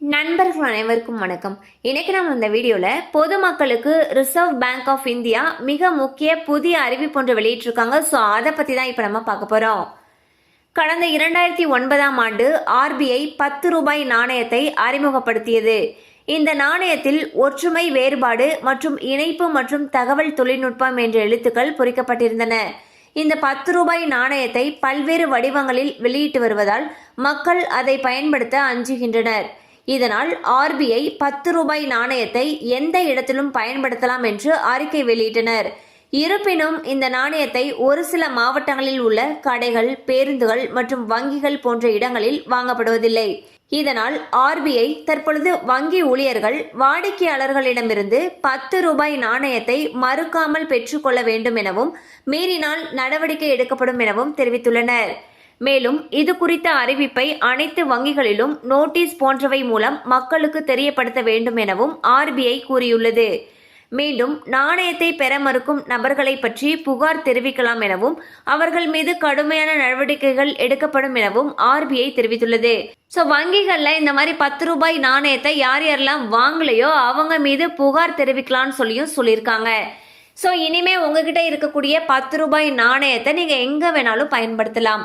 நண்பர்கள் அனைவருக்கும் வணக்கம். இன்னைக்கு நம்ம இந்த வீடியோவில் பொதுமக்களுக்கு ரிசர்வ் பேங்க் ஆஃப் இந்தியா மிக முக்கிய புதிய அறிவிப்பு ஒன்று வெளியிட்டிருக்காங்க. ஸோ அதை பற்றி தான் இப்போ நம்ம பார்க்க போகிறோம் கடந்த இரண்டாயிரத்தி ஒன்பதாம் ஆண்டு ஆர்பிஐ பத்து ரூபாய் நாணயத்தை அறிமுகப்படுத்தியது. இந்த நாணயத்தில் ஒற்றுமை வேறுபாடு மற்றும் இணைப்பு மற்றும் தகவல் தொழில்நுட்பம் என்ற எழுத்துக்கள் பொறிக்கப்பட்டிருந்தன. இந்த பத்து ரூபாய் நாணயத்தை பல்வேறு வடிவங்களில் வெளியிட்டு வருவதால் மக்கள் அதை பயன்படுத்த அஞ்சுகின்றனர். இதனால் ஆர்பிஐ பத்து ரூபாய் நாணயத்தை எந்த இடத்திலும் பயன்படுத்தலாம் என்று அறிக்கை வெளியிட்டனர். இருப்பினும் இந்த நாணயத்தை ஒரு சில மாவட்டங்களில் உள்ள கடைகள் பேருந்துகள் மற்றும் வங்கிகள் போன்ற இடங்களில் வாங்கப்படுவதில்லை. இதனால் ஆர்பிஐ தற்பொழுது வங்கி ஊழியர்கள் வாடிக்கையாளர்களிடமிருந்து பத்து ரூபாய் நாணயத்தை மறுக்காமல் பெற்றுக்கொள்ள வேண்டும் எனவும் மீறினால் நடவடிக்கை எடுக்கப்படும் எனவும் தெரிவித்துள்ளனர். மேலும் இது குறித்த அறிவிப்பை அனைத்து வங்கிகளிலும் நோட்டீஸ் போன்றவை மூலம் மக்களுக்கு தெரியப்படுத்த வேண்டும் எனவும் ஆர்பிஐ கூறியுள்ளது. மீண்டும் நாணயத்தை பெற மறுக்கும் நபர்களை பற்றி புகார் தெரிவிக்கலாம் எனவும் அவர்கள் மீது கடுமையான நடவடிக்கைகள் எடுக்கப்படும் எனவும் ஆர்பிஐ தெரிவித்துள்ளது. ஸோ வங்கிகள்ல இந்த மாதிரி பத்து ரூபாய் நாணயத்தை யார் யாரெல்லாம் வாங்கலையோ அவங்க மீது புகார் தெரிவிக்கலாம்னு சொல்லியும் சொல்லியிருக்காங்க. ஸோ இனிமே உங்ககிட்ட இருக்கக்கூடிய பத்து ரூபாய் நாணயத்தை நீங்கள் எங்கே வேணாலும் பயன்படுத்தலாம்.